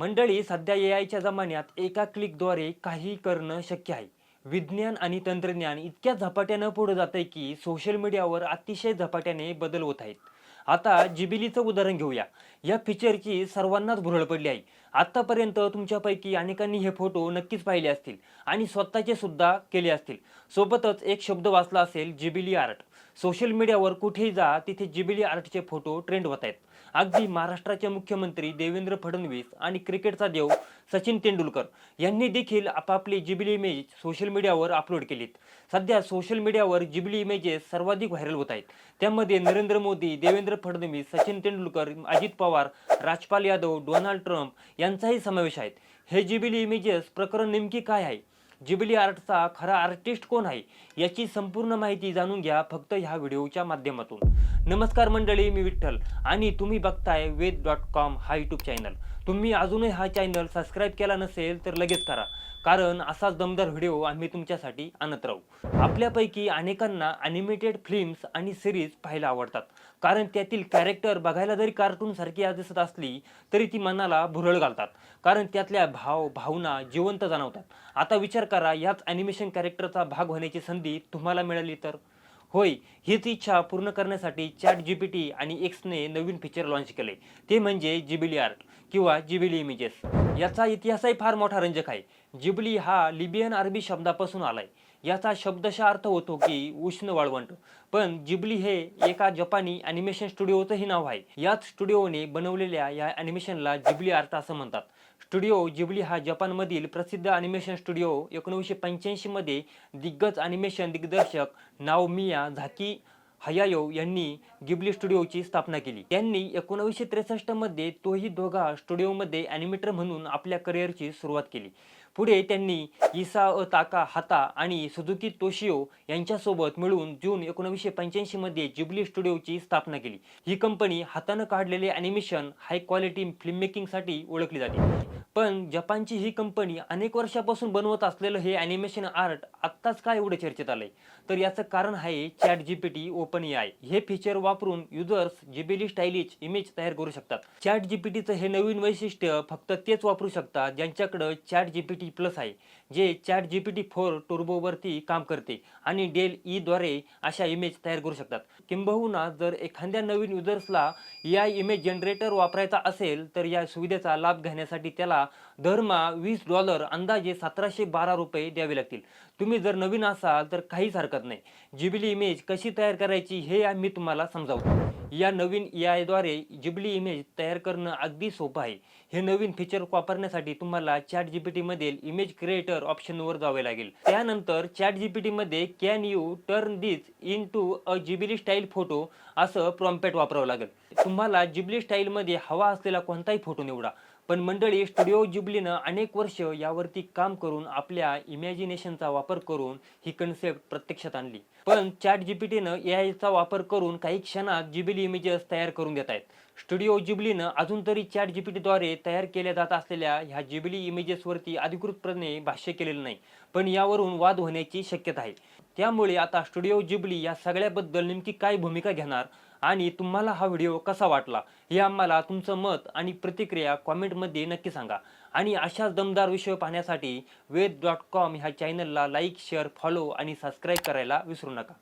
मंडळी सध्या ए आयच्या जमान्यात एका क्लिकद्वारे काही करणं शक्य आहे. विज्ञान आणि तंत्रज्ञान इतक्या झपाट्यानं पुढे जात आहे की सोशल मीडियावर अतिशय झपाट्याने बदल होत आहेत. आता जिबिलीचं उदाहरण घेऊया. या फीचरची सर्वांनाच भुरळ पडली आहे. आत्तापर्यंत तुमच्यापैकी अनेकांनी हे फोटो नक्कीच पाहिले असतील आणि स्वतःचे सुद्धा केले असतील. सोबतच एक शब्द वाचला असेल जिबिली आर्ट. सोशल मीडियावर कुठेही जा तिथे जिबिली आर्टचे फोटो ट्रेंड होत आहेत. अगदी महाराष्ट्राचे मुख्यमंत्री देवेंद्र फडणवीस आणि क्रिकेटचा देव सचिन तेंडुलकर यांनी देखील आपापली जिबली इमेज सोशल मीडियावर अपलोड केलीत. सध्या सोशल मीडियावर जिबली इमेजेस सर्वाधिक व्हायरल होत आहेत. त्यामध्ये नरेंद्र मोदी देवेंद्र फडणवीस सचिन तेंडुलकर अजित पवार राजपाल यादव डोनाल्ड ट्रम्प यांचाही समावेश आहे. हे जिबिली इमेजेस प्रकरण नेमकी काय आहे? जिबिली आर्टचा खरा आर्टिस्ट कोण आहे याची संपूर्ण माहिती जाणून घ्या फक्त ह्या व्हिडिओच्या माध्यमातून. नमस्कार मंडळी मी विठ्ठल आणि तुम्ही बघताय वेद डॉट कॉम हा यूट्यूब चॅनल. तुम्ही अजूनही हा चॅनल सबस्क्राईब केला नसेल तर लगेच करा. कारण असाच दमदार व्हिडिओ आम्ही तुमच्यासाठी आणत राहू. आपल्यापैकी अनेकांना ॲनिमेटेड फिल्म्स आणि सिरीज पाहायला आवडतात. कारण त्यातील कॅरेक्टर बघायला जरी कार्टून सारखी आज दिसत असली तरी ती मनाला भुरळ घालतात. कारण त्यातल्या भाव भावना जिवंत जाणवतात. आता विचार करा याच ॲनिमेशन कॅरेक्टरचा भाग होण्याची संधी तुम्हाला मिळाली तर? होय हीच इच्छा पूर्ण करण्यासाठी चॅट जी पी टी आणि एक्सने नवीन फीचर लॉन्च केले. ते म्हणजे जिबिली आर्ट किंवा जिबिली इमेजेस याचा इतिहासही फार मोठा रंजक आहे. जिबली हा लिबियन अरबी शब्दापासून आलाय. याचा शब्दशः अर्थ होतो की उष्ण वाळवंट. पण जिबली हे एका जपानी अॅनिमेशन स्टुडिओचंही नाव आहे. याच स्टुडिओने बनवलेल्या या अॅनिमेशनला जिबली आर्ट असं म्हणतात. स्टुडिओ जिबली हा जपानमधील प्रसिद्ध अॅनिमेशन स्टुडिओ एकोणीसशे पंच्याऐंशीमध्ये दिग्गज अॅनिमेशन दिग्दर्शक नाओमिया झाकी हयायो यांनी गिबली स्टुडिओची स्थापना केली. त्यांनी एकोणावीसशे त्रेसष्टमध्ये तोही दोघा स्टुडिओमध्ये अॅनिमेटर म्हणून आपल्या करिअरची सुरुवात केली. पुढे त्यांनी इसा अ ताका हाता आणि सुझुकी तोशिओ यांच्यासोबत मिळून जून एकोणीसशे पंच्याऐंशीमध्ये जिबली स्टुडिओची स्थापना केली. ही कंपनी हातानं काढलेले ॲनिमेशन हाय क्वालिटी फिल्ममेकिंगसाठी ओळखली जाते. पण जपानची ही कंपनी अनेक वर्षापासून बनवत असलेलं हे ॲनिमेशन आर्ट आत्ताच काय एवढं चर्चेत आलंय? तर याचं कारण आहे chat GPT open A I हे फीचर वापरून युजर्स जिबेली स्टाईलिश इमेज तयार करू शकतात. चॅट जीपीटीचं हे नवीन वैशिष्ट्य फक्त तेच वापरू शकतात ज्यांच्याकडं चॅट जीपीटी टी प्लस आहे जे chat G P T four टुर्बोवरती काम करते आणि डेल ईद्वारे e अशा इमेज तयार करू शकतात. किंबहुना जर एखाद्या नवीन युजर्सला या इमेज जनरेटर वापरायचा असेल तर या सुविधेचा लाभ घेण्यासाठी त्याला दरमहा वीस डॉलर अंदाजे सतराशे बारा रुपये द्यावे लागतील. तुम्ही जर नवीन असाल तर काहीच हरकत नाही. जिबिली इमेज कशी तयार करायची हे आम्ही तुम्हाला समजावतो. या नवीन याद्वारे जिबली इमेज तयार करणं अगदी सोपं आहे. हे नवीन फीचर वापरण्यासाठी तुम्हाला चॅट जी पी टीमधील इमेज क्रिएटर ऑप्शनवर जावे लागेल. त्यानंतर चॅट जी पी टीमध्ये can you turn this into a Ghibli style photo असं प्रॉम्पेट वापरावं लागेल. तुम्हाला जिबली स्टाईलमध्ये हवा असलेला कोणताही फोटो निवडा. पण मंडळी स्टुडिओ जुबलीनं अनेक वर्ष यावरती काम करून आपल्या इमॅजिनेशनचा वापर करून ही कन्सेप्ट प्रत्यक्षात आणली. पण चॅट जीपीटीनं एआयचा वापर करून काही क्षणात जिबिली इमेजेस तयार करून देत आहेत. स्टुडिओ जिबलीनं अजून तरी चॅट जीपीटीद्वारे तयार केल्या जात असलेल्या ह्या जिबिली इमेजेसवरती अधिकृतपणे भाष्य केलेलं नाही पण यावरून वाद होण्याची शक्यता आहे. त्यामुळे आता स्टुडिओ जिबली या सगळ्याबद्दल नेमकी काय भूमिका घेणार? आणि तुम्हाला हा व्हिडिओ कसा वाटला हे आम्हाला तुमचं मत आणि प्रतिक्रिया कॉमेंटमध्ये नक्की सांगा. आणि अशाच दमदार विषय पाहण्यासाठी वेद डॉट कॉम ह्या चॅनलला लाईक शेअर फॉलो आणि सबस्क्राईब करायला विसरू नका.